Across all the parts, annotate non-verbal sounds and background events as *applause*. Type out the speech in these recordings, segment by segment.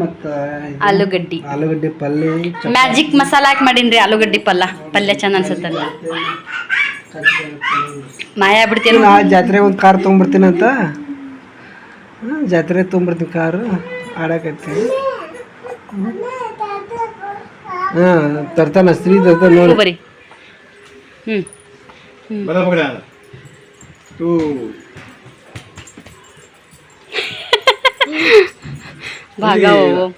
ಮತ್ತು ಆಲೂಗಡ್ಡಿ. ಆಲೂಗಡ್ಡೆ ಪಲ್ಯ ಮ್ಯಾಜಿಕ್ ಮಸಾಲ ಹಾಕಿ ಮಾಡೀನ್ರಿ ಆಲೂಗಡ್ಡೆ ಪಲ್ಯ ಪಲ್ಯ ಚಂದ ಅನ್ಸುತ್ತಲ್ಲ ಮಾಯ ಬಿಡ್ತೀನಿ ನಾ ಜಾತ್ರೆ ಒಂದು ಕಾರ್ ತೊಗೊಂಬರ್ತೀನಿ ಅಂತ. ಜಾತ್ರೆ ತೊಗೊಂಬರ್ತೀನಿ ಕಾರು. ಆಡಕತ್ತೀನಿ ಹಾಂ ತರ್ತಾನ ಸ್ತ್ರೀ ತರ್ತಾನ ನೋಡಿ. ಬರಿ ಹ್ಮ್ बड़ा *laughs* भागावं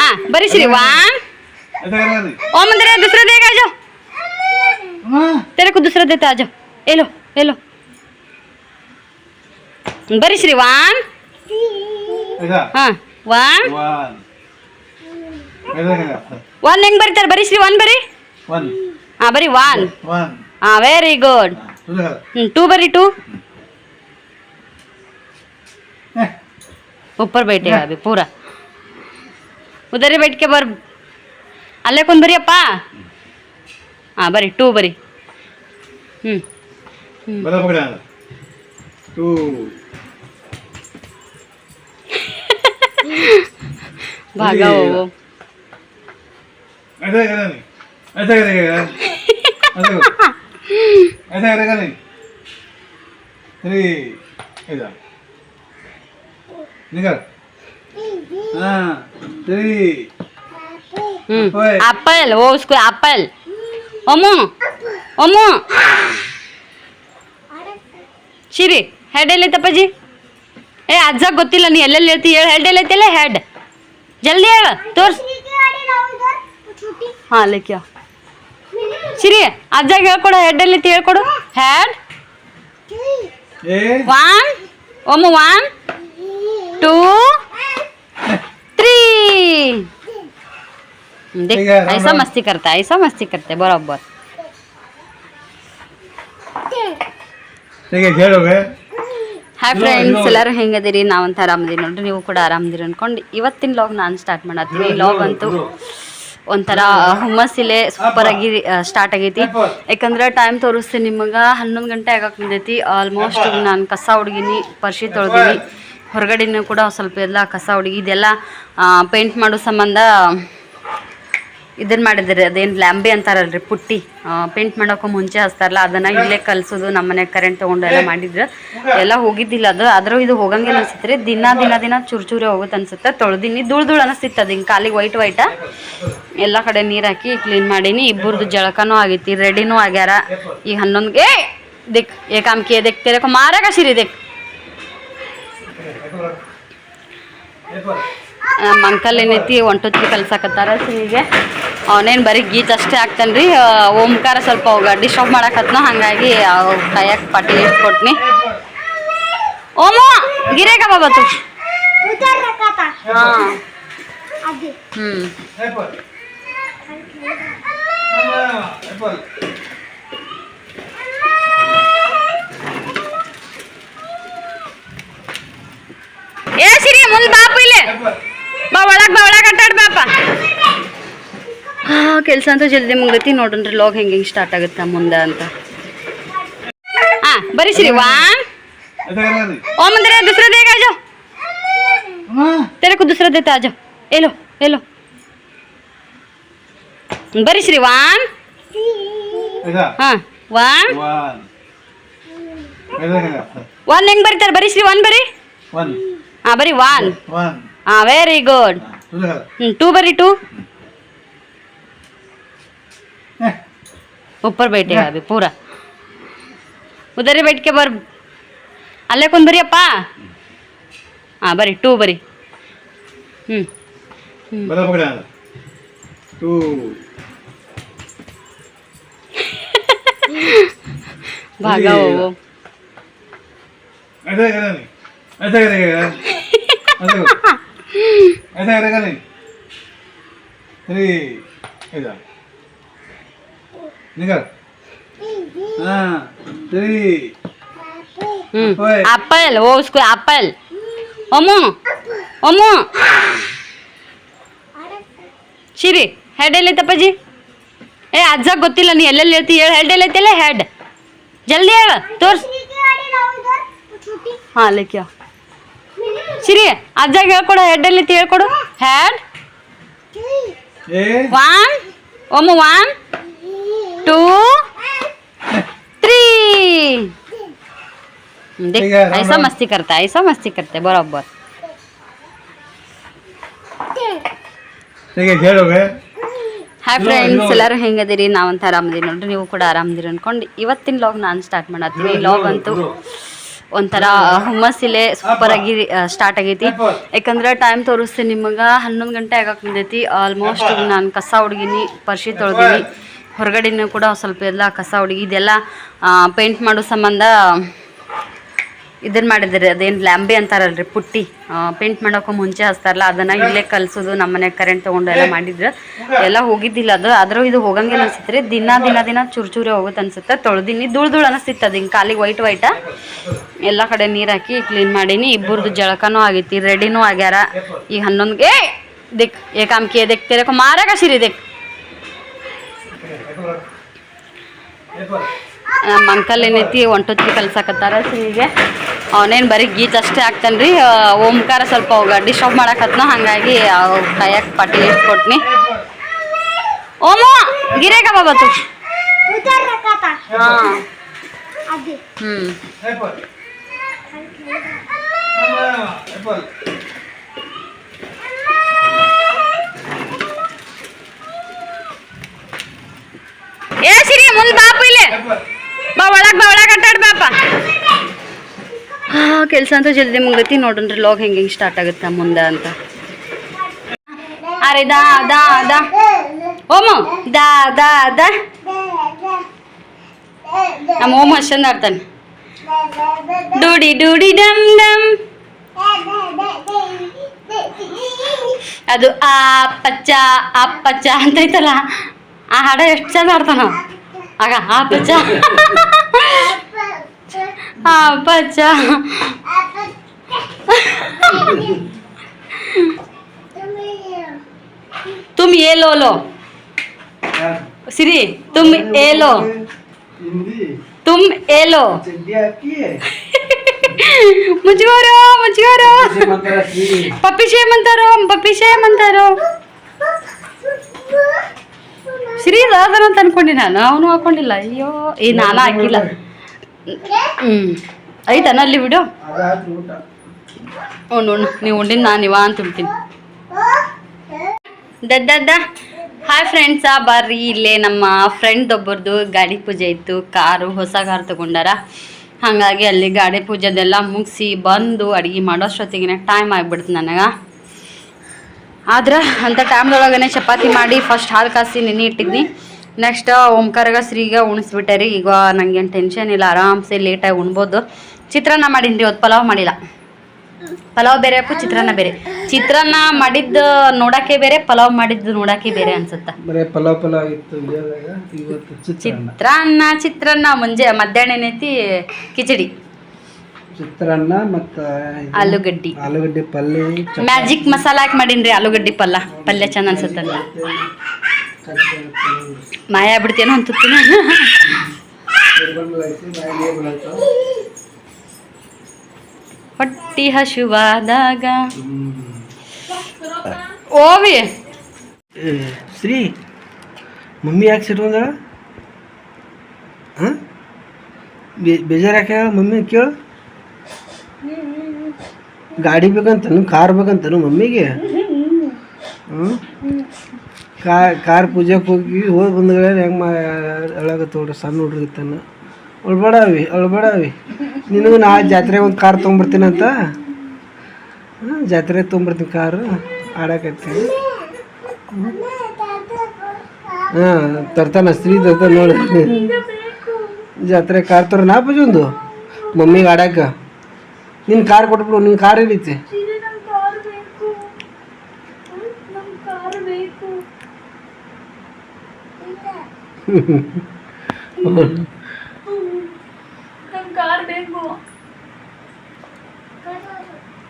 हा बरी श्री वन ओ मंदिर दूसरा देगा आ जाओ तेरे को दूसरा देता आ जाओ ये लो ये लो बरी श्री वन हाँ वन वन ऐसा करेगा वन ಹೆಂಗ್ ಬರೀತಾರೆ ಬರೀ ಶ್ರೀ ಒನ್ ಬರೀ वन ಹಾ ಬರೀ ಒನ್ वन ಹಾ ವೆರಿ ಗುಡ್ तू लगा हम्म टू बरी टू Eh, ऊपर बैठेगा अभी पूरा उधर ही बैठ के बर ಅಲ್ಲೇ ಕೊಂದ್ ಬರೀ ಅಪ್ಪ ಹಾಂ ಬರೀ ಟೂ ಬರೀ ಹ್ಞೂ बड़ा पकड़ा टू ಭಾಗ ಅವು. ऐसा करना नहीं ऐसा करेगा ऐसा करो। ऐसा करेगा नहीं थ्री ऐसा निकल हाँ थ्री ಹ್ಞೂ Apple. ಆಪಲ್ ಓ उसको ಆಪಲ್ ಒಮ್ಮು ಒಮ್ಮು ಶಿರಿ ಹೆಡ್ ಎಲ್ಲೈತಪ್ಪಾಜಿ ಏ ಅಜ್ಜ ಗೊತ್ತಿಲ್ಲ ನೀ ಎಲ್ಲೆಲ್ಲಿ ಹೇಳ್ತಿ ಹೇಳು ಹೆಡ್ ಎಲ್ಲೈತಿಲ್ಲ ಹೆಡ್ ಜಲ್ದಿ ಹೇಳು ತೋರ್ಸ್ ಹಾಂ ಲೆಕ್ಕ ಸಿರಿ ಅಜ್ಜಾಗ ಹೇಳ್ಕೊಡು ಹೆಡ್ ಎಲ್ಲೈತಿ ಹೇಳ್ಕೊಡು ಹೆಡ್ ए ಒನ್ ಒಮ್ಮು ಒನ್ ಟೂ थ्री देख ठीक है, राम ऐसा राम। मस्ती करता है ऐसा मस्ती करते हैं बराबर ठीक है खेलोगे ಹಾಯ್ Hello, ಫ್ರೆಂಡ್ಸ್ hello. ಎಲ್ಲರೂ ಹೆಂಗದಿರಿ ನಾವಂತ ಆರಾಮದಿರಿ ನೋಡ್ರಿ ನೀವು ಕೂಡ ಆರಾಮದಿರಿ ಅನ್ಕೊಂಡು ಇವತ್ತಿನ ಲಾಗ್ ನಾನು ಸ್ಟಾರ್ಟ್ ಮಾಡತ್ತೀನಿ ಲಾಗ್ ಅಂತೂ ಒಂಥರ ಹುಮ್ಮಸ್ಸಿಲೆ ಸೂಪರ್ ಆಗಿ ಸ್ಟಾರ್ಟ್ ಆಗೈತಿ. ಯಾಕಂದ್ರೆ ಟೈಮ್ ತೋರಿಸ್ತೀನಿ ನಿಮಗೆ ಹನ್ನೊಂದು ಗಂಟೆ ಆಗಕ್ಕೆ ಬಂದೈತಿ. ಆಲ್ಮೋಸ್ಟ್ ನಾನು ಕಸ ಹುಡುಗಿನಿ ಪರ್ಶಿ ತೊಳ್ದೀನಿ. ಹೊರಗಡೆನೂ ಕೂಡ ಸ್ವಲ್ಪ ಎಲ್ಲ ಕಸ ಹುಡುಗಿ ಇದೆಲ್ಲ ಪೇಂಟ್ ಮಾಡೋ ಸಂಬಂಧ ಇದನ್ನ ಮಾಡಿದ್ರಿ ಅದೇನು ಲ್ಯಾಂಬೆ ಅಂತಾರಲ್ರಿ, ಪುಟ್ಟಿ. ಪೇಂಟ್ ಮಾಡೋಕೆ ಮುಂಚೆ ಹಚ್ತಾರಲ್ಲ, ಅದನ್ನ ಇಲ್ಲೇ ಕಲ್ಸೋದು, ನಮ್ಮ ಮನೆ ಕರೆಂಟ್ ತೊಗೊಂಡು ಎಲ್ಲ ಮಾಡಿದ್ರು ಎಲ್ಲ ಹೋಗಿದ್ದಿಲ್ಲ ಅದು. ಆದ್ರೂ ಇದು ಹೋಗಂಗಿಲ್ಲ ಅನಿಸುತ್ತೆ ರೀ ದಿನ ದಿನ ದಿನ ಚೂರು ಹೋಗುತ್ತೆ ಅನ್ಸುತ್ತೆ. ತೊಳ್ದಿನಿ ಧೂಳ್ ಧೂಳು ಅನಿಸ್ತಿತ್ತು ಅದು, ಹಿಂಗೆ ಕಾಲಿಗೆ ವೈಟ್ ವೈಟ ಎಲ್ಲ ಕಡೆ ನೀರು ಹಾಕಿ ಕ್ಲೀನ್ ಮಾಡೀನಿ, ಇಬ್ಬರದು ಜಳಕನೂ ಆಗೈತಿ ರೆಡಿನೂ ಆಗ್ಯಾರ. ಈಗ ಹನ್ನೊಂದಿಗೆ ದಿಕ್, ಏಕಾಂಕಿ ದಿಕ್ ಕಾಮ್ ಕಿಯೆ ದೇಕ್ ತೆರೆ ಕೋ ಮಾರಾಗ ಸಿರಿ ದಿಕ್ ನಮ್ಮ ಅಂಕಲ್ ಏನೈತಿ ಒನ್ ಟು ತ್ರೀ ಕಲ್ಸಕತ್ತಾರ ಸಿನಿಗೆ. ಅವನೇನು ಬರೀ ಗೀಚ್ ಅಷ್ಟೇ ಆಗ್ತಾನೆ ರೀ ಓಂಕಾರ ಸ್ವಲ್ಪ ಡಿಸ್ಟರ್ಬ್ ಮಾಡಕತ್ನ ಹಾಗಾಗಿ ಕೈಯಾಗ ಪಾಟಿ ಎಷ್ಟು ಕೊಟ್ನಿ ಓಮೋ ಗಿರೇಕ ಬಾಬತ್ತು ಹಾಂ ಹ್ಞೂ ಏ ಸಿರಿ ಮುಂದೆ ಬಾಪು ಇಲ್ಲಿ ಬಾ ಒಳಗೆ ಬಾ ಒಳಗೆ ಅಟ್ಟಾಡ್ ಬಾಪ ಹಾಂ ಕೆಲಸ ಅಂತ ಜಲ್ದಿ ಮುಗತಿ ನೋಡೋಣ್ರಿ ಲಾಗ್ ಹೆಂಗೆ ಹೆಂಗೆ ಸ್ಟಾರ್ಟ್ ಆಗುತ್ತೆ ಮುಂದೆ ಅಂತ. ಹಾಂ ಬರೀಸಿರಿ ವಾನ್ ಓ ಮುಂದೆ ದುಸರಾ ದೇಗ ಆಜೋ. ತೆರಕು ದುಸರಾ ದೇತ ಆಜೋ. ಎಲ್ಲೋ ಎಲ್ಲೋ. ಬರೀಸಿರಿ ವಾನ್ ಹಾಂ ವಾನ್ ಒನ್ ಹೆಂಗೆ ಬರೀತಾರೆ? ಬರೀಸ್ರಿ ಒನ್ ಬರೀ ಹಾಂ ಬರಿ ವಾನ್ ಹಾಂ ವೆರಿ ಗುಡ್ ಹ್ಞೂ ಟೂ ಬರಿ ಟೂ ऊपर बैठेगा अभी पूरा उधर ही बैठ के बर ಅಲ್ಲೇ ಕೊಂದ್ ಬರೀ ಅಪ್ಪ ಹಾಂ ಬರೀ ಟೂ ಬರೀ ಹ್ಞೂ बड़ा पकड़ा टू ಭಾಗ ಇಲ್ಲಿ. ಅವು. निकल हाँ थ्री ಹ್ಮ್ ಓಯ್. ಆಪಲ್ ಓ उसको ಆಪಲ್ ಒಮ್ಮು ಒಮ್ಮು ಶಿರಿ ಹೆಡ್ ಎಲ್ಲೈತಪ್ಪಾಜಿ ಏ ಅಜ್ಜ ಗೊತ್ತಿಲ್ಲ ನೀ ಎಲ್ಲೆಲ್ಲಿ ಹೇಳ್ತಿ ಹೇಳು ಹೆಡ್ ಎಲ್ಲೈತಿಲ್ಲ ಹೆಡ್ ಜಲ್ದಿ ಹೇಳ ತೋರ್ಸ್ ಹಾಂ ಲೆಕ್ಕ ಸಿರಿ ಅಜ್ಜಾಗ ಹೇಳ್ಕೊಡು ಹೆಡ್ ಎಲ್ಲೈತಿ ಹೇಳ್ಕೊಡು ಹೆಡ್ ए ಒನ್ ಒಮ್ಮ ಒನ್ ಟೂ थ्री देख ठीक है, राम ऐसा राम। मस्ती करता है ऐसा मस्ती करते हैं बराबर ठीक है खेल हो गए ಹಾಯ್ Hello, ಫ್ರೆಂಡ್ಸ್ hello. ಎಲ್ಲರೂ ಹೆಂಗದಿರಿ ನಾವಂತ ಆರಾಮದಿರಿ ನೋಡ್ರಿ ನೀವು ಕೂಡ ಆರಾಮದಿರಿ ಅನ್ಕೊಂಡು ಇವತ್ತಿನ ಲಾಗ್ ನಾನು ಸ್ಟಾರ್ಟ್ ಮಾಡತ್ತೀನಿ ಲಾಗ್ ಅಂತೂ ಒಂಥರ ಹುಮ್ಮಸ್ಸಿಲೆ ಸೂಪರ್ ಆಗಿ ಸ್ಟಾರ್ಟ್ ಆಗೈತಿ ಯಾಕಂದ್ರೆ ಟೈಮ್ ತೋರಿಸ್ತೀನಿ ನಿಮಗೆ ಹನ್ನೊಂದು ಗಂಟೆ ಆಗಕ್ಕೆ ಬಂದೈತಿ ಆಲ್ಮೋಸ್ಟ್ ನಾನು ಕಸ ಹುಡುಗಿನಿ ಪರ್ಶಿ ತೊಳ್ದೀನಿ ಹೊರಗಡೆನೂ ಕೂಡ ಸ್ವಲ್ಪ ಎಲ್ಲ ಕಸ ಹುಡುಗಿ ಇದೆಲ್ಲ ಪೇಂಟ್ ಮಾಡೋ ಸಂಬಂಧ ಇದನ್ನ ಮಾಡಿದ್ರಿ ಅದೇನು ಲ್ಯಾಂಬೆ ಅಂತಾರಲ್ರಿ, ಪುಟ್ಟಿ. ಪೇಂಟ್ ಮಾಡೋಕ್ಕೂ ಮುಂಚೆ ಹಚ್ತಾರಲ್ಲ, ಅದನ್ನು ಇಲ್ಲೇ ಕಲಿಸೋದು ನಮ್ಮ ಕರೆಂಟ್ ತೊಗೊಂಡು ಎಲ್ಲ ಮಾಡಿದ್ರು. ಎಲ್ಲ ಹೋಗಿದ್ದಿಲ್ಲ ಅದು, ಆದರೂ ಇದು ಹೋಗಂಗಿಲ್ಲ ರೀ. ದಿನ ದಿನ ದಿನ ಚೂರು ಹೋಗುತ್ತೆ ಅನ್ಸುತ್ತೆ. ತೊಳ್ದಿನಿ, ಧೂಳು ಧೂಳು ಅನಿಸ್ತಿತ್ತು ಅದು, ಹಿಂಗೆ ಕಾಲಿಗೆ ವೈಟ್ ವೈಟ ಎಲ್ಲ ಕಡೆ ನೀರು ಹಾಕಿ ಕ್ಲೀನ್ ಮಾಡೀನಿ. ಇಬ್ಬರದು ಜಳಕನೂ ಆಗೈತಿ ರೆಡಿನೂ ಆಗ್ಯಾರ. ಈಗ ಹನ್ನೊಂದಿಗೆ ದಿಕ್, ಏಕಾಂಕಿ, ದಿಕ್ ತೆರೆ ಕೋ ಮಾರ ದಿಕ್. ನಮ್ಮ ಅಂಕಲ್ ಏನೈತಿ ಒಂಟೊತ್ತಿ ಕಲ್ಸಕತ್ತಾರ ಸಿನಿಗೆ ಅವನೇನು ಬರೀ ಗೀಚ್ ಅಷ್ಟೇ ಹಾಕ್ತಾನೆ ರೀ ಓಂಕಾರ ಸ್ವಲ್ಪ ಅವಾಗ ಡಿಸ್ಟರ್ಬ್ ಮಾಡಕತ್ನ, ಹಾಗಾಗಿ ಕೈಯಾಗ ಪಟ್ಟಿ ಎಷ್ಟು ಕೊಟ್ನಿ. ಓಮೋ ಗಿರೇಗ ಬಾಬತ್ತು ಹಾಂ ಹ್ಞೂ ಏ ಸಿರಿ ಮುಂದ್ ಬಾಪ ಇಲ್ಲಿ. ಬಾ ಒಳಗ್ ಬಾ ಒಳಗ್ ಅಟ್ಟಾಡ್ ಬಾಪ ಹಾ ಕೆಲಸ ಅಂತೂ ಜಲ್ದಿ ಮುಗ್ದೈತಿ. ನೋಡ್ರಿ ಲಾಗ್ ಹೆಂಗೆ ಹೆಂಗೆ ಸ್ಟಾರ್ಟ್ ಆಗುತ್ತೆ ಮುಂದೆ ಅಂತ. ಅರೆ ದಾ ದಾ ದಾ. ಓಮು ದಾ ದಾ ದಾ. ನಮ್ಮ ಓಮ್ ಅಷ್ಟೊಂದು ಆಡ್ತಾನೆ. ಡೂಡಿ ಡೂಡಿ ಡಮ್ ಡಮ್. ಅದು ಆ ಪಚ್ಚ ಆ ಪಚ್ಚ ಅಂತೈತಲ್ಲ ಆ ಹಾಡ ಎಷ್ಟು ಚಂದ ಆಡ್ತಾನ ಅವ. ಆಗ ಆ ಪಚ್ಚ ಆ ಪಚ್ಚ ತುಮ್ ಏ ಲೋ ಲೋ ಸಿರಿ ತುಮ್ ಏ ಲೋ हिंदी ತುಮ್ ಏ ಲೋ चड्डी आपकी है ಶ್ರೀ ರಾಧನ್ ಅಂತ ಅನ್ಕೊಂಡೆ ನಾನು, ಅವನು ಹಾಕೊಂಡಿಲ್ಲ. ಅಯ್ಯೋ, ಏ, ನಾನು ಹಾಕಿಲ್ಲ. ಹ್ಞೂ ಐತನ ಅಲ್ಲಿ ಬಿಡು. ಉಣ್ಣು ಉಣ್ಣು ನೀವು ಉಂಡಿನ ನಾನು ಇವಾ ಅಂತ ಉಳ್ತೀನಿ ದಡ್ಡ ಹಾಯ್ ಫ್ರೆಂಡ್ಸಾ ಬರ್ರಿ. ಇಲ್ಲೇ ನಮ್ಮ ಫ್ರೆಂಡ್ ಒಬ್ಬರದು ಗಾಡಿ ಪೂಜೆ ಇತ್ತು. ಕಾರು, ಹೊಸ ಕಾರ್ ತಗೊಂಡಾರ. ಹಾಗಾಗಿ ಅಲ್ಲಿ ಗಾಡಿ ಪೂಜೆದೆಲ್ಲ ಮುಗಿಸಿ ಬಂದು ಅಡುಗೆ ಮಾಡೋಷ್ಟೊತ್ತಿಗೆ ಟೈಮ್ ಆಗಿಬಿಡ್ತು ನನಗೆ. ಆದ್ರೆ ಅಂಥ ಟೈಮ್ದೊಳಗನೆ ಚಪಾತಿ ಮಾಡಿ ಫಸ್ಟ್ ಹಾಲು ಕಾಸಿ ನೆನೆ ಇಟ್ಟಿದ್ನಿ. ನೆಕ್ಸ್ಟ್ ಓಂಕಾರಗ ಶ್ರೀಗ ಉಣಿಸ್ಬಿಟ್ಟೆ ರೀ ಈಗ ನನಗೇನು ಟೆನ್ಷನ್ ಇಲ್ಲ ಆರಾಮ್ಸೆ ಲೇಟಾಗಿ ಉಣ್ಬೋದು. ಚಿತ್ರಾನ್ನ ಮಾಡೀನಿ ರೀ ಇವತ್ತು ಪಲಾವ್ ಮಾಡಿಲ್ಲ. ಪಲಾವ್ ಬೇರೆ ಹಾಕು ಚಿತ್ರಾನ್ನ ಬೇರೆ. ಚಿತ್ರಾನ್ನ ಮಾಡಿದ್ದು ನೋಡಕ್ಕೆ ಬೇರೆ ಪಲಾವ್ ಮಾಡಿದ್ದು ನೋಡಕ್ಕೆ ಬೇರೆ ಅನ್ಸುತ್ತೆ. ಚಿತ್ರಾನ್ನ. ಚಿತ್ರಾನ್ನ ಮುಂಜೆ ಮಧ್ಯಾಹ್ನ ಏನೈತಿ ಕಿಚಡಿ. ಚಿತ್ರಾನ್ನ ಮತ್ತು ಆಲೂಗಡ್ಡಿ. ಆಲೂಗಡ್ಡೆ ಪಲ್ಯ ಚಪಾತಿ, ಮ್ಯಾಜಿಕ್ ಮಸಾಲ ಹಾಕಿ ಮಾಡೀನಿ ರೀ ಆಲೂಗಡ್ಡಿ ಪಲ್ಲ. ಪಲ್ಯ ಚಂದ ಅನ್ಸುತ್ತೆ ಮಾಯ ಬಿಡ್ತೇನೋ ಅಂತೀನಿ ತಿರ್ಗೊಂಡು ಐತಿ, ಬಾಯಿಗೆ ಬೀಳಾಯ್ತು. ಹೊಟ್ಟಿ ಹಶುವಾದಾಗ. ಓವಿ. ಏ, ಶ್ರೀ ಮಮ್ಮಿ ಯಾಕೆ ಸಿಟ್ಕೊಂಡಾಳ ಹಾಂ? ಬೇಜಾರು ಯಾಕೆ ಮಮ್ಮಿ ಕೇಳು. ಗಾಡಿ ಬೇಕಂತನು, ಕಾರ್ ಬೇಕಂತನು ಮಮ್ಮಿಗೆ? ಹ್ಞೂ ಕಾರ್ ಪೂಜೆಗೆ ಹೋಗಿ ಹೋಗಿ ಬಂದಗಳ ಹೆಂಗೆ ಮಾ ಹೇಳಾಗತ್ತ ನೋಡ್ರಿ ಸಣ್ಣ ಹುಡ್ರಿಗಿತ್ತಾನ ಅಳ್ಬೇಡಾವಿ ಅಳ್ಬೇಡಾವಿ. ನಿನಗೂ ನಾ ಜಾತ್ರೆಗೆ ಒಂದು ಕಾರ್ ತೊಗೊಂಬರ್ತೀನಂತ ಹಾಂ ಜಾತ್ರೆಗೆ ತೊಗೊಂಬರ್ತೀನಿ ಕಾರು ಆಡಕತ್ತೀನಿ ಹಾಂ, ತರ್ತಾನ, ಸ್ತ್ರೀ ತರ್ತಾನ ನೋಡಿ ಜಾತ್ರೆ ಕಾರ್ ತೋರ ನಾ ಒಂದು? ಮಮ್ಮಿಗೆ ಆಡಾಕ? ನಿನ್ನ ಕಾರ್ ಕೊಟ್ಬಿಡು ನಿನ್ನ ಕಾರ್ ಏನೈತಿ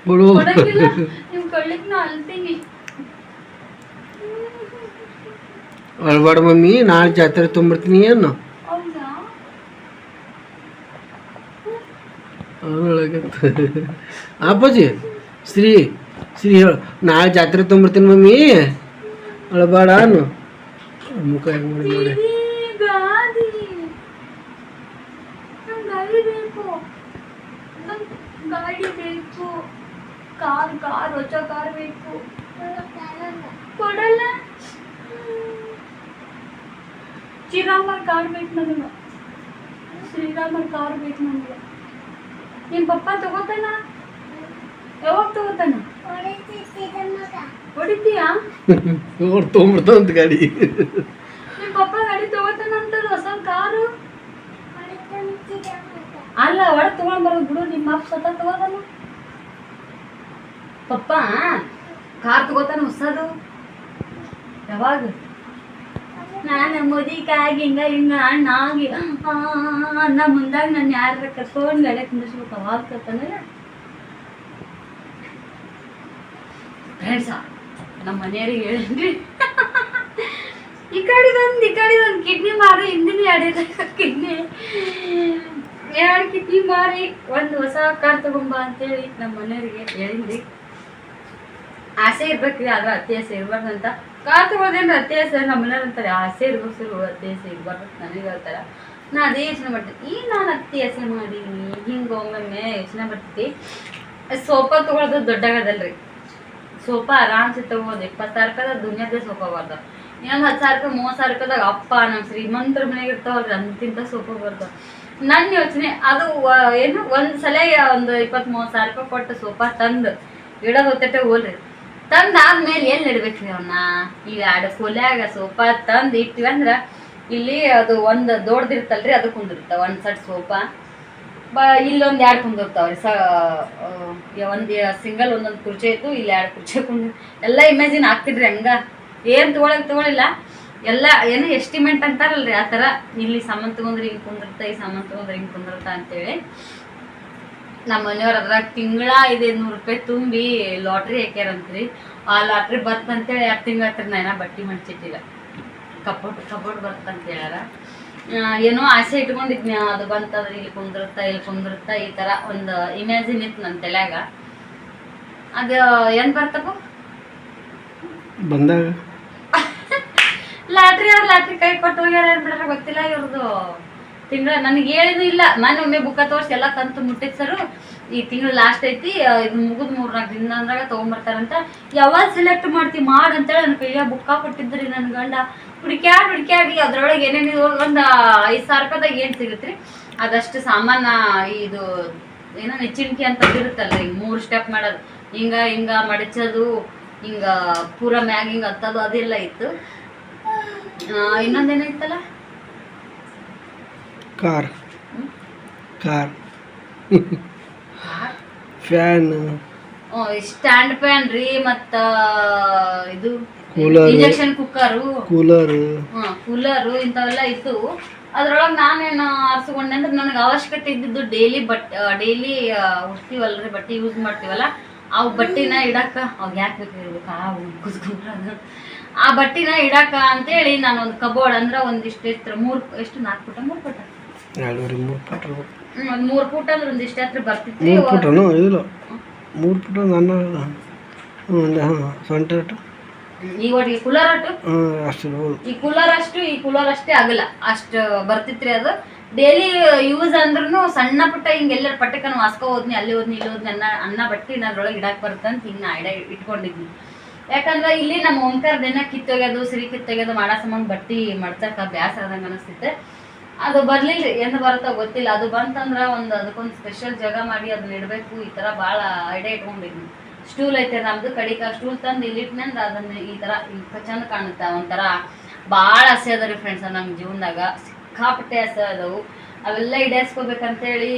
ಬಿಡು. ಅಳ್ಬೇಡ ಮಮ್ಮಿ ನಾಳೆ ಜಾತ್ರೆ ತುಂಬಿರ್ತೀನಿ ಏನು ಹೌದಾ ಅವಳಾಗತ್ತ. ಅಪ್ಪಾಜಿ ಶ್ರೀ ಶ್ರೀ ಹೇಳು ನಾಳೆ ಜಾತ್ರೆ ತೊಗೊಂಬರ್ತೀನಿ ಮಮ್ಮಿ ಅಳಬೇಡ ಅನ್ನು ಮುಖ ಹೆಂಗೆ ಮಾಡಿ ನೋಡಿ ಗಾಡಿ ನಂಗ್ ಗಾಡಿ ಬೇಕು ನಂಗ್ ಗಾಡಿ ಬೇಕು ಕಾರ್ ಕಾರ್ ಹೊಸ ಕಾರ್ ಬೇಕು ಕೊಡಲ್ಲ ಶ್ರೀರಾಮರ್ ಕಾರ್ ಬೇಕು ನನಗೆ ಶ್ರೀರಾಮರ್ ಕಾರ್ ಬೇಕು ನನಗೆ ನಿಮ್ಮ ಪಪ್ಪ ತಗೋತಾನ? ಯಾವಾಗ ತಗೋತಾನ? ಹೊಡಿತೀಯಾ? ಅವ್ರು ತೊಗೊಂಬರ್ತಾವಂತ ಗಾಡಿ. ನಿಮ್ಮ ಪಪ್ಪ ಗಾಡಿ ತಗೋತಾನ ಅಂತಲ್ಲ ಹೊಸ ಕಾರು? ಅಲ್ಲ ಒಳ ತಗೊಂಡ್ ಬರೋದು ಬಿಡು ನಿಮ್ಮ ಅಪ್ಪ ಸ್ವತಃ ತಗೋತಾನ. ಪಪ್ಪ ಕಾರ್ ತಗೋತಾನ ಹೊಸದು? ಯಾವಾಗ? ನಾನು ಮುದಿಕಾಗಿ ಹಿಂಗ ಅಣ್ಣಾಗಿ ಅನ್ನ ಮುಂದಾಗ ನಾನು ಯಾರ ಕರ್ಕೊಂಡು ಗಾಡಿ ಕುಂದಿಸ್ಬೇಕು ಅವಾಗ ಫ್ರೆಂಡ್ಸ ನಮ್ಮ ಮನೆಯವ್ರಿಗೆ ಹೇಳಿದ್ರಿ. ಈ ಕಡೆದೊಂದು ಈ ಕಡೆದೊಂದು ಕಿಡ್ನಿ ಮಾರಿ ಹಿಂದಿನ ಎರಡು ಕಿಡ್ನಿ ಎರಡು ಕಿಡ್ನಿ ಮಾರಿ, ಒಂದು ಹೊಸ ಕಾರ್ ತಗೊಂಬ ಅಂತೇಳಿ ನಮ್ಮ ಮನೆಯವ್ರಿಗೆ ಹೇಳಿದ್ರಿ. ಆಸೆ ಇರ್ಬೇಕ್ರಿ, ಆದ್ರೆ ಅತಿ ಆಸೆ ಇರ್ಬಾರ್ದು ಅಂತ. ಕಾರ್ ತಗೋದೇನ್ರಿ ಅತಿ ಆಸೆ ನಮ್ಮ ಮನೆಯವ್ರು ಅಂತಾರೆ ಆಸೆ ಇರ್ಬೇಕು ಸರ್ ಅತ್ತೆ ಆಸೆ ಇರ್ಬಾರ್ದು ನನಗೆ ಹೇಳ್ತಾರೆ. ನಾ ಅದೇ ಯೋಚನೆ ಮಾಡ್ತೀನಿ. ಈಗ ನಾನು ಅತ್ತೆ ಆಸೆ ಮಾಡೀನಿ, ಹಿಂಗೆ ಒಮ್ಮೊಮ್ಮೆ ಯೋಚನೆ ಬರ್ತೈತಿ ಸೋಫಾ ತಗೊಳ್ಳೋದು ದೊಡ್ಡಾಗದಲ್ರಿ. ಸೋಫಾ ಆರಾಮ್ಸೆ ತೊಗೊಳೋದು ಇಪ್ಪತ್ತು ಸಾವಿರ ದುನಿಯಾದ ಸೋಫಾ ಬರ್ತಾವ. ಇನ್ನೊಂದು ಹತ್ತು ಸಾವಿರ ರೂಪಾಯಿ ಮೂವತ್ತು ಸಾವಿರ ರೂಪಾಯಿದಾಗ ಅಪ್ಪ ನಮ್ಮ ಶ್ರೀಮಂತರ ಮನೆಗೆ ಇರ್ತಾವಲ್ರಿ, ಅಂತಿಂತ ಸೋಫಾ ಬರ್ತಾವ. ನನ್ನ ಯೋಚನೆ, ಅದು ಏನು ಒಂದು ಸಲ ಒಂದು ಇಪ್ಪತ್ತು ಮೂವತ್ತು ಸಾವಿರ ರೂಪಾಯಿ ಕೊಟ್ಟು ಸೋಫಾ ತಂದು ಇಡೋದು ಹೊತ್ತಟ್ಟೆ ಹೋಲ್ರಿ ತಂದು ಆದ್ಮೇಲೆ ಎಲ್ಲಿ ಇಡ್ಬೇಕ್ರಿ ಅವನ್ನ ಈಗ ಎರಡು ಕೊಲೆಯಾಗ ಸೋಫಾ ತಂದು ಇಟ್ಟಿವಿ ಅಂದ್ರೆ ಇಲ್ಲಿ ಅದು ಒಂದು ದೊಡ್ಡದಿರ್ತಲ್ರಿ ಅದು ಕುಂದಿರ್ತಾವ, ಒಂದು ಸಟ್ ಸೋಫಾ ಬ, ಇಲ್ಲೊಂದು ಎರಡು ಕುಂದಿರ್ತಾವ್ರಿ ಸ ಒಂದು ಸಿಂಗಲ್ ಒಂದೊಂದು ಕುರ್ಚಿ ಇತ್ತು ಇಲ್ಲಿ ಎರಡು ಕುರ್ಚಿ ಕುಂದ್, ಎಲ್ಲ ಇಮ್ಯಾಜಿನ್ ಆಗ್ತಿದ್ರಿ ಹಂಗ. ಏನು ತಗೊಳಕ್ ತಗೊಳಿಲ್ಲ. ಎಲ್ಲ ಏನು ಎಸ್ಟಿಮೇಟ್ ಅಂತಾರಲ್ರಿ, ಆ ಥರ ಇಲ್ಲಿ ಸಾಮಾನು ತಗೊಂಡ್ರೆ ಹಿಂಗೆ ಕುಂದಿರ್ತಾ, ಈ ಸಾಮಾನು ತಗೊಂಡ್ರೆ ಹಿಂಗೆ ಕುಂದಿರ್ತಾ ಅಂತೇಳಿ. ನಮ್ಮ ಮನೆಯವ್ರ ಅದ್ರಾಗ ತಿಂಗಳ ಐದೈದು ನೂರು ರೂಪಾಯಿ ತುಂಬಿ ಲಾಟ್ರಿ ಹಾಕ್ಯಾರಂತ್ರಿ. ಆ ಲಾಟ್ರಿ ಬರ್ತಂತೇಳಿ ಎರಡು ತಿಂಗಳ ಹತ್ರ ನಾನು ಬಟ್ಟೆ ಮಡ್ಚಿಟ್ಟಿಲ್ಲ ಕಪೋಟ್ ಕಪೋಟ್ ಬರ್ತಂತ ಹೇಳ್ಯಾರ. ಏನೋ ಆಸೆ ಇಟ್ಕೊಂಡಿದ್ನಿ ಅದು ಬಂತಂದ್ರೆ ಇಲ್ಲಿ ಕುಂದಿರುತ್ತಾ ಇಲ್ಲಿ ಕುಂದಿರುತ್ತಾ ಈ ಥರ ಒಂದು ಇಮ್ಯಾಜಿನ್ ಇತ್ತು ನನ್ನ ತಲೆಯಾಗ. ಅದು ಏನು ಬರ್ತಪ್ಪ ಬಂದಾಗ. *laughs* ಲಾಟ್ರಿ ಅವ್ರು ಲಾಟ್ರಿ ಕೈ ಕೊಟ್ಟು ಹೋಗ್ಯಾರ ಏನ್ ಬಿಡ್ರ ಗೊತ್ತಿಲ್ಲ ಇವ್ರದ್ದು ತಿಂಗಳ ನನಗೆ ಹೇಳಿದ್ರು ಇಲ್ಲ. ಮನೆ ಒಮ್ಮೆ ಬುಕ್ಕ ತೋರಿಸಿ ಎಲ್ಲ ಕಂತು ಮುಟ್ಟಿದ್ ಸರು ಈ ತಿಂಗಳು ಲಾಸ್ಟ್ ಐತಿ ಇದು ಮುಗಿದ್ ಮೂರ್ನಾಲ್ಕು ದಿನದಾಗ ತೊಗೊಂಬರ್ತಾರಂತ. ಯಾವಾಗ ಸೆಲೆಕ್ಟ್ ಮಾಡ್ತಿ ಮಾಡ್ ಅಂತೇಳಿ ನನ್ನ ಕೈಯ ಬುಕ್ಕ ಕೊಟ್ಟಿದ್ರಿ ನನ್ನ ಗಂಡ. ಹುಡುಕ್ಯಾಡ್, ಹುಡುಕ್ಯಾಡಿ ಅದ್ರೊಳಗೆ ಏನೇನು ಒಂದು ಐದು ಸಾವಿರ ರೂಪಾಯಿದಾಗ ಏನು ಸಿಗುತ್ತೆ ರೀ ಅದಷ್ಟು ಸಾಮಾನ ಇದು ಏನೋ ನೆಚ್ಚಿಣಿಕೆ ಅಂತ ಇರುತ್ತಲ್ಲ ಈಗ ಮೂರು ಸ್ಟೆಪ್ ಮಾಡೋದು. ಹಿಂಗ ಹಿಂಗ ಮಡಚೋದು, ಹಿಂಗ ಪೂರ ಮ್ಯಾಗ ಹಿಂಗ ಹತ್ತೋದು, ಅದೆಲ್ಲ ಇತ್ತು. ಇನ್ನೊಂದೇನಾಯ್ತಲ್ಲ car. Car. Fan. Stand fan ರೀ ಮತ್ತ ಇದು cooler injection cooker cooler cooler ಇಂಥವೆಲ್ಲ ಇತ್ತು. ಅದ್ರೊಳಗೆ ನಾನೇನು ಆರಿಸ್ಕೊಂಡೆ ಅಂದ್ರೆ ನನಗೆ ಅವಶ್ಯಕತೆ ಇದ್ದಿದ್ದು ಡೈಲಿ ಬಟ್ ಡೈಲಿ ಉಡ್ತೀವಲ್ರಿ ಬಟ್ಟೆ ಯೂಸ್ ಮಾಡ್ತೀವಲ್ಲ ಆ ಬಟ್ಟೆನ ಇಡಕ್ಕ ಅವಾಗ ಯಾಕೆ ಬೇಕಿರ್ಬೇಕು ಆ ಕುಸ್ಕೊಂಡ್ರೆ ಆ ಬಟ್ಟೆನ ಇಡಕ್ಕ ಅಂತೇಳಿ ನಾನು ಒಂದು ಕಬೋರ್ಡ್ ಅಂದ್ರೆ ಒಂದಿಷ್ಟು ಎತ್ತರ ಮೂರು ಎಷ್ಟು ನಾಲ್ಕು ಪುಟ ಮೂರು ಪುಟ? ಎರಡೂವರೆ ಮೂರು ಒಂದ್ ಮೂರ್ ಫೂಟ್ ಅಂದ್ರೆ ಹತ್ರ ಮೂರು ಇಲ್ಲ ಮೂರು ನನ್ನ ಒಂದು ಹಾಂ ಸೊಂಟ ಈ ಒಟ್ಟಿಗೆ ಕೂಲರ್ ಅಟ್ಟು ಹಾಂ ಅಷ್ಟು ಹೌದು ಈ ಕೂಲರ್ ಅಷ್ಟು ಈ ಕೂಲರ್ ಅಷ್ಟೇ ಆಗಲ್ಲ. ಅಷ್ಟು ಬರ್ತಿತ್ರಿ ಅದು. ಡೈಲಿ ಯೂಸ್ ಅಂದ್ರೂ ಸಣ್ಣ ಪುಟ್ಟ ಹಿಂಗೆಲ್ಲರ ಪಟ್ಟಕನ ವಾಸ್ಕೋ ಹೋದ್ನಿ ಅಲ್ಲಿ ಹೋದ್ನಿ ಇಲ್ಲಿ ಹೋದ್ನಿ ಅನ್ನ ಅನ್ನ ಬಟ್ಟಿ ಅದ್ರೊಳಗೆ ಇಡಾಕ್ ಬರ್ತಂತ ಹಿಂಗೆ ನಾ ಇಡ ಇಟ್ಕೊಂಡಿದ್ನಿ. ಯಾಕಂದ್ರೆ ಇಲ್ಲಿ ನಮ್ಮ ಓಂಕಾರದ ಕಿತ್ತೊಗ್ಯೋದು ಸಿರಿ ಕಿತ್ತೊಗ್ಯೋದು ಮಾಡೋ ಸಂಬಂಧ ಬಟ್ಟಿ ಮಡ್ಸಕ್ಕ ಬ್ಯಾಸ ಆದಂಗೆ ಅನಿಸ್ತೈತೆ. ಅದು ಬರ್ಲಿಲ್ಲ ಎಂದು ಬರುತ್ತೋ ಗೊತ್ತಿಲ್ಲ. ಅದು ಬಂತಂದ್ರ ಒಂದು ಅದಕ್ಕೊಂದು ಸ್ಪೆಷಲ್ ಜಾಗ ಮಾಡಿ ಅದನ್ನ ಇಡಬೇಕು. ಈ ಥರ ಭಾಳ ಐಡಿಯಾ ಇಟ್ಕೊಂಡಿದ್ವಿ ಸ್ಟೂಲ್ ಐತೆ ನಮ್ದು, ಕಡಿಕ ಸ್ಟೂಲ್ ತಂದು ಇಲ್ಲಿಟ್ನಂದ್ರೆ ಅದನ್ನ ಈ ಥರ ಚಂದ ಕಾಣುತ್ತೆ. ಒಂಥರ ಭಾಳ ಆಸೆ ಅದ ಫ್ರೆಂಡ್ಸ್ ನಮ್ಮ ಜೀವನದಾಗ. ಸಿಕ್ಕಾಪಟ್ಟೆ ಆಸೆ ಅದಾವು. ಅವೆಲ್ಲ ಈಡೇರಿಸ್ಕೋಬೇಕಂತೇಳಿ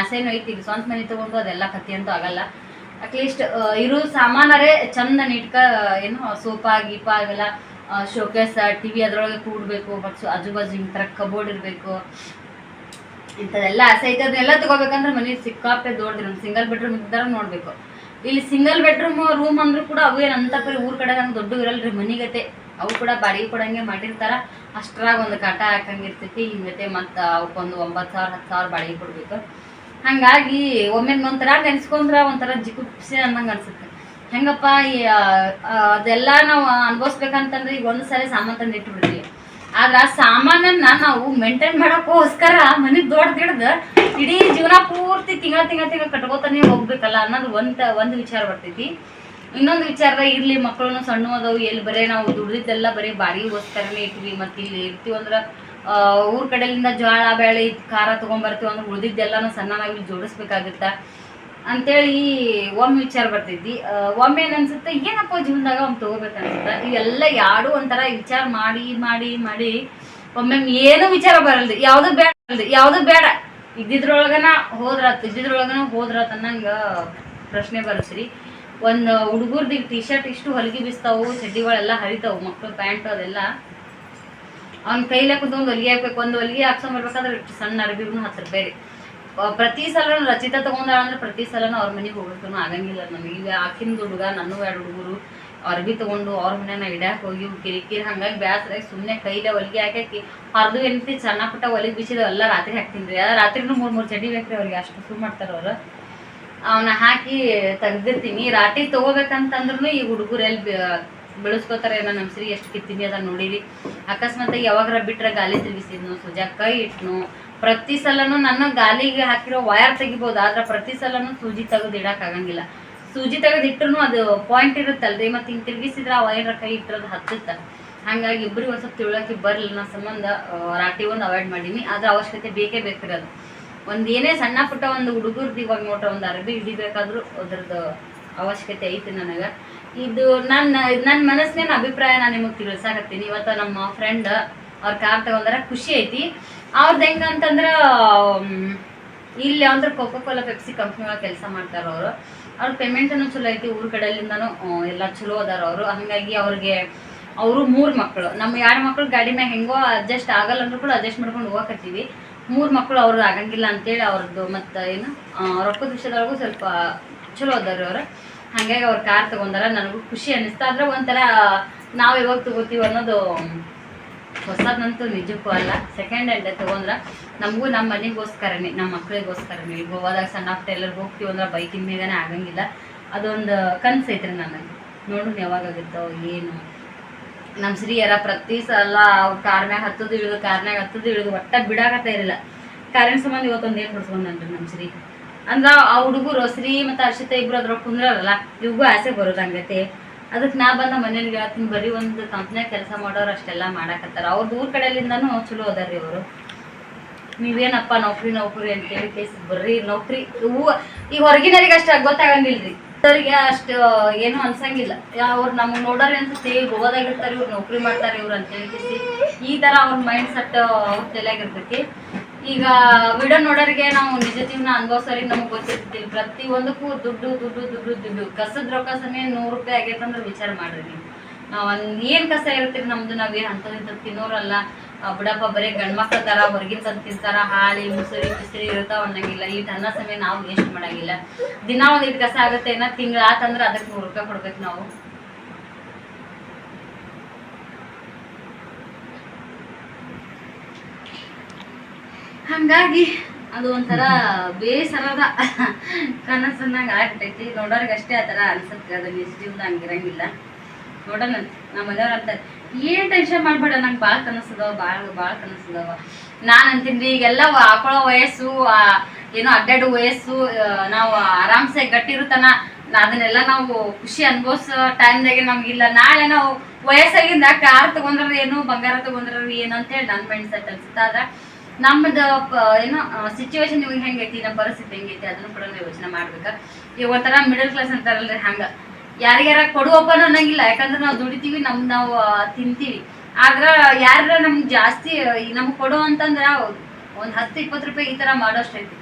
ಆಸೆನೂ ಐತಿ. ಸ್ವಂತ ಮನೆ ತಗೊಂಡು ಅದೆಲ್ಲ ಕತ್ತಿ ಅಂತೂ ಆಗಲ್ಲ. ಅಟ್ಲೀಸ್ಟ್ ಇರೋ ಸಾಮಾನರೇ ಚಂದ ನೀಟ್ಕ, ಏನು ಸೋಫಾ ಗೀಪಾ ಅವೆಲ್ಲ ಶೋಕೇಸ್ ಟಿ ವಿ ಅದರೊಳಗೆ ಕೂಡಬೇಕು ಮತ್ತು ಆಜು ಬಾಜು ಇಂಥರ ಥರ ಕಬೋರ್ಡ್ ಇರಬೇಕು. ಇಂಥದ್ದೆಲ್ಲ ಆಸೆ ಐತೆ. ಅದನ್ನೆಲ್ಲ ತಗೋಬೇಕಂದ್ರೆ ಮನೆ ಸಿಕ್ಕಾಪೆ ದೊಡ್ಡ ನಮ್ಮ ಸಿಂಗಲ್ ಬೆಡ್ರೂಮ್ ಇದ್ದಾರ ನೋಡಬೇಕು. ಇಲ್ಲಿ ಸಿಂಗಲ್ ಬೆಡ್ರೂಮ್ ರೂಮ್ ಅಂದ್ರೂ ಕೂಡ ಅವು ಏನು ಅಂತ ಪರಿ ಊರ್ ಕಡೆ ಹಂಗೆ ದೊಡ್ಡ ಇರಲ್ರಿ ಮನಿಗತೆ ಅವು ಕೂಡ ಬಾಡಿಗೆ ಕೊಡಂಗೆ ಮಾಡಿರ್ತಾರ. ಅಷ್ಟ್ರಾಗ ಒಂದು ಕಾಟ ಹಾಕಂಗಿರ್ತೈತಿ ಹಿಂಗತೆ ಮತ್ತು ಅವಕ್ಕೊಂದು ಒಂಬತ್ತು ಸಾವಿರ, ಹತ್ತು ಸಾವಿರ ಬಾಡಿಗೆ ಕೊಡಬೇಕು. ಹಂಗಾಗಿ ಒಮ್ಮೆ ಒಂಥರ ನೆನ್ಸ್ಕೊಂಡ್ರ ಒಂಥರ ಜಿಗುಪ್ಸೆ ಅನ್ನಂಗೆ ಅನ್ಸುತ್ತೆ. ಹೆಂಗಪ್ಪ ಈ, ಅದೆಲ್ಲ ನಾವು ಅನ್ಭವಿಸ್ಬೇಕಂತಂದ್ರೆ ಈಗ ಒಂದು ಸಾರಿ ಸಾಮಾನು ತಂದು ಇಟ್ಬಿಡ್ತೀವಿ. ಆದ್ರೆ ಆ ಸಾಮಾನನ್ನ ನಾವು ಮೇಂಟೈನ್ ಮಾಡೋಕ್ಕೋಸ್ಕರ ಮನೆ ದೊಡ್ಡದಿಡ್ದು ಇಡೀ ಜೀವನ ಪೂರ್ತಿ ತಿಂಗಳ ತಿಂಗಳ ತಿಂಗಳ ಕಟ್ಕೋತಾನೆ ಹೋಗ್ಬೇಕಲ್ಲ ಅನ್ನೋದು ಒಂದ್ ಒಂದು ವಿಚಾರ ಬರ್ತೈತಿ. ಇನ್ನೊಂದು ವಿಚಾರ ಇರ್ಲಿ ಮಕ್ಕಳು ಸಣ್ಣ ಅದಾವು ಎಲ್ಲಿ ಬರೀ ನಾವು ದುಡ್ದಿದ್ದೆಲ್ಲ ಬರೀ ಬಾರಿಗೋಸ್ಕರನೇ ಇಟ್ವಿ ಮತ್ತೆ ಇಲ್ಲಿ ಇರ್ತೀವಿ ಅಂದ್ರೆ ಊರ್ ಕಡೆಯಿಂದ ಜೋಳ ಬೇಳೆ ಖಾರ ತಗೊಂಡ್ಬರ್ತೀವಿ ಅಂದ್ರೆ ಉಳಿದಿದ್ದೆಲ್ಲಾನು ಸಣ್ಣ ನಾವಿಲ್ಲಿ ಜೋಡಿಸ್ಬೇಕಾಗುತ್ತಾ. ಅಂತೇಳಿ ಒಮ್ಮೆ ವಿಚಾರ ಬರ್ತೈತಿ ಒಮ್ಮೆ ಅನ್ಸುತ್ತೆ? ಏನಪ್ಪ ಜೀವನದಾಗ ಒಮ್ಮೆ ತಗೋಬೇಕು ಅನ್ಸುತ್ತೆ ಇವೆಲ್ಲ ಯಾರು ಒಂಥರ ವಿಚಾರ ಮಾಡಿ ಮಾಡಿ ಮಾಡಿ ಒಮ್ಮೆ ಏನು ವಿಚಾರ ಬರಲ್ದು. ಯಾವುದು ಬೇಡ ಯಾವುದು ಬೇಡ. ಇದ್ದಿದ್ರೊಳಗನ ಹೋದ್ರಾತ್. ಇದ್ದಿದ್ರೊಳಗನ ಹೋದ್ರಾತ್ ಅನ್ನಂಗ ಪ್ರಶ್ನೆ ಬರುತ್ತೀರಿ ಒಂದು ಹುಡುಗರ್ದು ಟಿ ಶರ್ಟ್ ಇಷ್ಟು ಹೊಲಿಗೆ ಬಿಸ್ತಾವು, ಚಡ್ಡಿಗಳೆಲ್ಲ ಹರಿತಾವು ಮಕ್ಕಳು ಪ್ಯಾಂಟ್ ಅದೆಲ್ಲ. ಅವ್ನ ಕೈಲೇ ಒಂದು ಹೊಲಿಗೆ ಹಾಕ್ಬೇಕು. ಒಂದು ಹೊಲಿಗೆ ಹಾಕ್ಸ್ಕೊಂಬರ್ಬೇಕಾದ್ರೆ ಇಷ್ಟು ಸಣ್ಣ ಅರ್ಬಿಗೂ ಹತ್ತು ರೂಪಾಯಿ ರೀ. ಪ್ರತಿ ಸಲ ರಚಿತ ತಗೊಂಡಾಳ ಅಂದ್ರೆ ಪ್ರತಿ ಸಲನೂ ಅವ್ರ ಮನೆಗೆ ಹೋಗ್ಬೇಕು ಆಗಂಗಿಲ್ಲ ನಮಗೆ. ಈಗ ಆಕಿಂದ ಹುಡುಗ, ನನ್ನೂ ಎರಡು ಹುಡುಗರು ಅರ್ಬಿ ತಗೊಂಡು ಅವ್ರ ಮನೆನ ಇಡ್ಯಾಕ ಹೋಗಿ ಕಿರಿಕಿರಿ ಹಂಗಾಗಿ ಬ್ಯಾಸ್ರೆ ಸುಮ್ಮನೆ ಕೈಲೇ ಹೊಲಿಗೆ ಹಾಕಿ ಹರಿದು ಸಣ್ಣ ಪುಟ್ಟ ಹೊಲಿಗೆ ಬಿಸಿದ ಎಲ್ಲ ರಾತ್ರಿ ಹಾಕ್ತೀನಿ ರೀ ಅದ ರಾತ್ರಿನೂ ಮೂರು ಮೂರು ಚಡಿ ಬೇಕ್ರಿ ಅವ್ರಿಗೆ, ಅಷ್ಟು ಶುರು ಮಾಡ್ತಾರೆ ಅವರು. ಅವನ್ನ ಹಾಕಿ ತೆಗ್ದಿರ್ತೀನಿ. ರಾತ್ರಿ ತಗೋಬೇಕಂತಂದ್ರೂ ಈ ಹುಡುಗರು ಎಲ್ಲಿ ಬೆಳೆಸ್ಕೋತಾರೆ ಏನೋ ನಮ್ಮ ಎಷ್ಟು ಕಿತ್ತೀನಿ ಅದನ್ನ ನೋಡಿರಿ. ಅಕಸ್ಮಾತ್ ಯಾವಾಗಾರ ಬಿಟ್ರೆ ಗಾಲಿ ತಿರುಗಿಸಿದ್ನು. ಸುಜಾ ಕೈ ಇಟ್ನು. ಪ್ರತಿ ಸಲನು ನನ್ನ ಗಾಲಿಗೆ ಹಾಕಿರೋ ವಯರ್ ತೆಗಿಬೋದು, ಆದ್ರೆ ಪ್ರತಿ ಸಲನು ಸೂಜಿ ತೆಗೆದು ಇಡಕ್ ಆಗಂಗಿಲ್ಲ. ಸೂಜಿ ತೆಗೆದು ಇಟ್ಟರು ಅದು ಪಾಯಿಂಟ್ ಇರುತ್ತಲ್ರಿ, ಮತ್ತೆ ಹಿಂಗೆ ತಿರುಗಿಸಿದ್ರೆ ಆ ವಯರ್ ಕೈ ಇಟ್ಟಿರೋದು ಹತ್ತಿತ್ತ. ಹಂಗಾಗಿ ಇಬ್ಬರಿಗೆ ಒಂದು ಸ್ವಲ್ಪ ತಿಳ್ವಳಿಕೆ ಬರಲಿಲ್ಲ ಅನ್ನೋ ಸಂಬಂಧ ರಾಟಿ ಒಂದು ಅವಾಯ್ಡ್ ಮಾಡೀನಿ. ಅದ್ರ ಅವಶ್ಯಕತೆ ಬೇಕೇ ಬೇಕಿರೋದು ಒಂದು ಏನೇ ಸಣ್ಣ ಪುಟ್ಟ ಒಂದು ಹುಡುಗರ್ದು ಇವಾಗ ನೋಡ್ರಿ, ಒಂದು ಅರಬಿ ಹಿಡಿಬೇಕಾದ್ರೂ ಅದ್ರದ್ದು ಅವಶ್ಯಕತೆ ಐತಿ ನನಗೆ. ಇದು ನನ್ನ ನನ್ನ ಮನಸ್ಸಿನ ಅಭಿಪ್ರಾಯ ನಾನು ನಿಮಗೆ ತಿಳಿಸಾಕತ್ತೀನಿ. ಇವತ್ತು ನಮ್ಮ ಫ್ರೆಂಡ್ ಅವ್ರ ಕಾರ್ ತಗೊಂಡಾರ ಖುಷಿ ಐತಿ. ಅವ್ರದ್ದು ಹೆಂಗಂತಂದ್ರೆ ಇಲ್ಲಿ ಅಂದ್ರೆ ಕೋಕೋ ಕೋಲಾ ಪೆಪ್ಸಿ ಕಂಪ್ನಿ ಒಳಗೆ ಕೆಲಸ ಮಾಡ್ತಾರೆ ಅವರು. ಅವ್ರ ಪೇಮೆಂಟನ್ನು ಚಲೋ ಐತಿ, ಊರ ಕಡೆಯಿಂದನು ಎಲ್ಲ ಚಲೋ ಅದಾರ ಅವರು. ಹಂಗಾಗಿ ಅವ್ರಿಗೆ, ಅವರು ಮೂರು ಮಕ್ಕಳು ನಮ್ಮ ಎರಡು ಮಕ್ಕಳು ಗಾಡಿ ಮ್ಯಾಗ ಹೆಂಗೋ ಅಡ್ಜಸ್ಟ್ ಆಗಲ್ಲ ಅಂದ್ರೂ ಕೂಡ ಅಡ್ಜಸ್ಟ್ ಮಾಡ್ಕೊಂಡು ಹೋಗಕತ್ತೀವಿ. ಮೂರು ಮಕ್ಕಳು ಅವ್ರದ್ದು ಆಗಂಗಿಲ್ಲ ಅಂತೇಳಿ ಅವ್ರದ್ದು ಮತ್ತು ಏನು ರೊಕ್ಕದ ವಿಷಯದೊಳಗೂ ಸ್ವಲ್ಪ ಚಲೋ ಅದಾರ ಅವರು. ಹಾಗಾಗಿ ಅವ್ರು ಕಾರ್ ತಗೊಂಡಾರ, ನನಗೂ ಖುಷಿ ಅನ್ನಿಸ್ತಾ ಆದ್ರೆ ಒಂಥರ ನಾವು ಯಾವಾಗ ತಗೋತೀವಿ ಅನ್ನೋದು ಹೊಸದಂತೂ ನಿಜಕ್ಕೂ ಅಲ್ಲ. ಸೆಕೆಂಡ್ ಹ್ಯಾಂಡ್ ತಗೊಂಡ್ರ ನಮಗೂ ನಮ್ಮ ಮನೆಗೋಸ್ಕರನೇ ನಮ್ಮ ಮಕ್ಕಳಿಗೋಸ್ಕರನೇ ಈಗ ಗೋವಾದಾಗ ಸಣ್ಣ ಪುಟ್ಟ ಎಲ್ಲರೂ ಹೋಗ್ತೀವಿ ಅಂದ್ರೆ ಬೈಕಿನ ಮೇಗನೆ ಆಗಂಗಿಲ್ಲ. ಅದೊಂದು ಕನ್ಸು ಐತ್ರಿ ನನಗೆ ನೋಡೋಣ ಯಾವಾಗ ಆಗುತ್ತೋ ಏನು. ನಮ್ಮ ಶ್ರೀಯರ ಪ್ರತಿ ಸಲ ಅವ್ರ ಕಾರ್ನ್ಯಾಗ ಹತ್ತದು ಇಳಿದು ಕಾರ್ನಾಗ ಹತ್ತದು ಇಳಿದು ಒಟ್ಟ ಬಿಡಾಕತ್ತ ಇರಲಿಲ್ಲ. ಕಾರಿನ ಸಂಬಂಧ ಇವತ್ತೊಂದು ಏನು ಹೊಡ್ಸ್ಕೊಂಡ್ರಿ ನಮ್ಮ ಶ್ರೀ ಅಂದ್ರೆ ಆ ಹುಡುಗರು ಶ್ರೀ ಮತ್ತು ಅರ್ಷಿತಾ ಇಬ್ಬರು ಅದ್ರೊಳಗೆ ಕುಂದ್ರಲ್ಲ, ಇವಗೂ ಆಸೆ ಬರೋದು ಹಂಗೈತಿ. ಅದಕ್ಕೆ ನಾ ಬಂದ ಮನೇಲಿ ಹೇಳ್ತೀನಿ, ಬರೀ ಒಂದು ಕಂಪ್ನಿಯಾಗ ಕೆಲಸ ಮಾಡೋರು ಅಷ್ಟೆಲ್ಲ ಮಾಡಾಕತ್ತಾರ. ಅವ್ರ ಊರ್ ಕಡೆಯಿಂದನೂ ಚಲೋ ಅದಾರಿ ಅವರು. ನೀವೇನಪ್ಪ ನೌಕರಿ ನೌಕರಿ ಅಂತೇಳಿ ಕೇಸ್ ಬರ್ರಿ ನೌಕರಿ. ಹೂ ಈ ಹೊರಗಿನರಿಗೆ ಅಷ್ಟು ಗೊತ್ತಾಗಂಗಿಲ್ರಿ. ಅವರಿಗೆ ಅಷ್ಟು ಏನು ಅನ್ಸಂಗಿಲ್ಲ. ಅವ್ರು ನಮ್ಗೆ ನೋಡೋರಿ ಅಂತ ಸೇವ್ ಗೋವಾದಾಗಿರ್ತಾರೆ, ಇವ್ರು ನೌಕರಿ ಮಾಡ್ತಾರೆ ಇವ್ರು ಅಂತೇಳಿ ಈ ಥರ ಅವ್ರ ಮೈಂಡ್ ಸೆಟ್ ಅವ್ರ ತಲೆಯಾಗಿರ್ತೈತಿ ಈಗ ವಿಡಿಯೋ ನೋಡೋರಿಗೆ ನಾವು ನಿಜ ಜೀವನ ಅನುಭವಿಸೋರಿಗೆ ನಮಗೆ ಗೊತ್ತಿರ್ತೀವಿ ಪ್ರತಿ ಒಂದಕ್ಕೂ ದುಡ್ಡು ದುಡ್ಡು ದುಡ್ಡು ದುಡ್ಡು. ಕಸದ ರೊಕ್ಕ ಸಮಯ ನೂರು ರೂಪಾಯಿ ಆಗೈತಂದ್ರೆ ವಿಚಾರ ಮಾಡ್ರಿ ನೀವು. ನಾವು ಏನು ಕಸ ಇರ್ತೀರಿ ನಮ್ದು ನಾವು ಅಂಥದ್ದು ಇಂಥದ್ದು ತಿನ್ನೋರಲ್ಲ. ಬಿಡಪ್ಪ, ಬರೀ ಗಂಡ್ಮಕ್ಳ ಥರ ಹೊರಗಿನ ತಂದು ತಿಂತಾರ. ಹಾಳಿ ಮುಸುರಿ ಬಿಸಿರಿ ಇರ್ತಾವ ಅನ್ನಂಗಿಲ್ಲ. ಈ ಅನ್ನ ಸಮಯ ನಾವು ವೇಸ್ಟ್ ಮಾಡಂಗಿಲ್ಲ. ದಿನ ಒಂದು ಇಟ್ಟು ಕಸ ಆಗುತ್ತೆ ಏನೋ ತಿಂಗಳ ಆತಂದ್ರೆ ಅದಕ್ಕೆ ನೂರು ರೂಪಾಯಿ ಕೊಡ್ಬೇಕು ನಾವು. ಹಂಗಾಗಿ ಅದು ಒಂಥರ ಬೇಸರದ ಕನಸನ್ನಾಗ ಆಗ್ಬಿಟ್ಟೈತಿ. ನೋಡೋರಿಗೆ ಅಷ್ಟೇ ಆ ಥರ ಅನ್ಸುತ್ತೆ ಅದು ನಿಜ ಜೀವನ ಹಂಗಿರಂಗಿಲ್ಲ. ನೋಡೋಣ, ನಮ್ಮ ಮನೆಯವ್ರು ಅಂತಾರೆ, ಏನು ಟೆನ್ಷನ್ ಮಾಡಬೇಡ, ನಂಗೆ ಭಾಳ ಕನಸದವ ಭಾಳ ಭಾಳ ಕನಸದವ ನಾನು ಅಂತೀನಿ, ಈಗೆಲ್ಲ ಹಾಕೊಳ್ಳೋ ವಯಸ್ಸು ಏನೋ ಅಡ್ಡಾಡು ವಯಸ್ಸು ನಾವು ಆರಾಮ್ಸೆ ಗಟ್ಟಿರುತ್ತನ ಅದನ್ನೆಲ್ಲ ನಾವು ಖುಷಿ ಅನ್ಭವಿಸೋ ಟೈಮ್ದಾಗೆ ನಮ್ಗಿಲ್ಲ. ನಾಳೆ ನಾವು ವಯಸ್ಸಾಗಿಂದ ಕಾರ್ ತಗೊಂಡ್ರೆ ಏನು, ಬಂಗಾರ ತಗೊಂಡ್ರೆ ಏನು ಅಂತೇಳಿ ನನ್ನ ಮೈಂಡ್ ಸೆಟ್ ಅನ್ಸುತ್ತೆ ನಮ್ಮದು ಏನೋ ಸಿಚುವೇಶನ್ ಇವಾಗ ಹೆಂಗೈತಿ, ನಮ್ಮ ಪರಿಸ್ಥಿತಿ ಹೆಂಗೈತಿ, ಅದನ್ನು ಕೂಡ ನಾವು ಯೋಚನೆ ಮಾಡ್ಬೇಕು. ಈಗ ಒಂಥರ ಮಿಡಲ್ ಕ್ಲಾಸ್ ಅಂತಾರಲ್ರಿ ಹಂಗ. ಯಾರಿಗಾರ ಕೊಡುವಪ್ಪನ ಅನ್ನಂಗಿಲ್ಲ, ಯಾಕಂದ್ರೆ ನಾವು ದುಡಿತೀವಿ, ನಮ್ ನಾವು ತಿಂತೀವಿ. ಆದ್ರ ಯಾರ ನಮ್ಗೆ ಜಾಸ್ತಿ ನಮ್ಗೆ ಕೊಡು ಅಂತಂದ್ರ ಒಂದ್ ಹತ್ತು, ಇಪ್ಪತ್ತು ರೂಪಾಯಿ ಈ ತರ ಮಾಡೋಷ್ಟು ಐತಿ.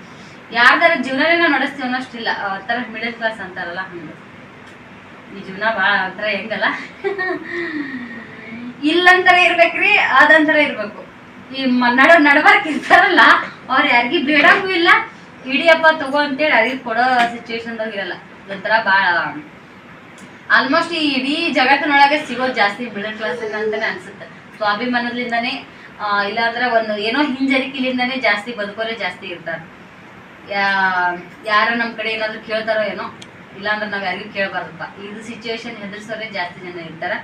ಯಾರ್ದಾರ ಜೀವನನೇ ನಾವು ನಡೆಸ್ತೀವಿ ಅನ್ನೋಷ್ಟಿಲ್ಲ. ಥರ ಮಿಡಲ್ ಕ್ಲಾಸ್ ಅಂತಾರಲ್ಲ ಹಂಗೆ. ಈ ಜೀವನ ಭಾಳ ಒಂಥರ ಹೆಂಗಲ್ಲ? *laughs* ಇಲ್ಲಂತರ ಇರ್ಬೇಕ್ರಿ ಅದಂತರ ಇರ್ಬೇಕು. ಈ ನಡ ನಡ್ಬಾರ್ಕ್ ಇರ್ತಾರಲ್ಲ ಅವ್ರ ಯಾರಿಗೂ ಬೇಡಂಗೂ ಇಲ್ಲ, ಇಡಿಯಪ್ಪ ತಗೋ ಅಂತೇಳಿ ಯಾರಿಗೂ ಕೊಡೋ ಸಿಚುವೇಶನ್ದಾಗ ಇರಲ್ಲ. ಒಂಥರ ಭಾಳ ಆಲ್ಮೋಸ್ಟ್ ಈ ಇಡೀ ಜಗತ್ತಿನೊಳಗೆ ಸಿಗೋದು ಜಾಸ್ತಿ ಮಿಡಲ್ ಕ್ಲಾಸ್ ಅಂತಾನೆ ಅನ್ಸುತ್ತೆ. ಸ್ವಾಭಿಮಾನದಿಂದನೇ ಇಲ್ಲಾಂದ್ರೆ ಒಂದು ಏನೋ ಹಿಂಜರಿಕೆಲಿಂದನೇ ಜಾಸ್ತಿ ಬದುಕೋರೆ ಜಾಸ್ತಿ ಇರ್ತಾರೆ. ಯಾರ ನಮ್ಮ ಕಡೆ ಏನಾದ್ರು ಕೇಳ್ತಾರೋ ಏನೋ, ಇಲ್ಲಾಂದ್ರೆ ನಾವು ಯಾರಿಗೂ ಕೇಳಬಾರ್ದಪ್ಪ. ಇದು ಸಿಚುವೇಶನ್ ಹೆದರ್ಸೋರೆ ಜಾಸ್ತಿ ಜನ ಇರ್ತಾರೆ.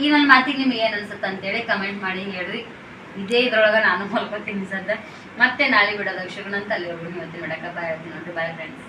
ಈ ನನ್ನ ಮಾತಿಗೆ ನಿಮ್ಗೆ ಏನು ಅನ್ಸುತ್ತೆ ಅಂತೇಳಿ ಕಮೆಂಟ್ ಮಾಡಿ ಹೇಳ್ರಿ. ಇದೇ ಇದ್ರೊಳಗೆ ನಾನು *laughs* ಮಲ್ಕೋತೀನಿ ಸದ್ದ ಮತ್ತೆ ನಾಳೆ ಬಿಡೋದು ಅಕ್ಷರಗಳಂತ ಅಲ್ಲಿ ಹೋಗಿ ಮತ್ತೆ ಬಿಡಕ್ಕೆ ಬಾಯ್ ನೋಡ್ರಿ ಬಾಯ್ ಫ್ರೆಂಡ್ಸ್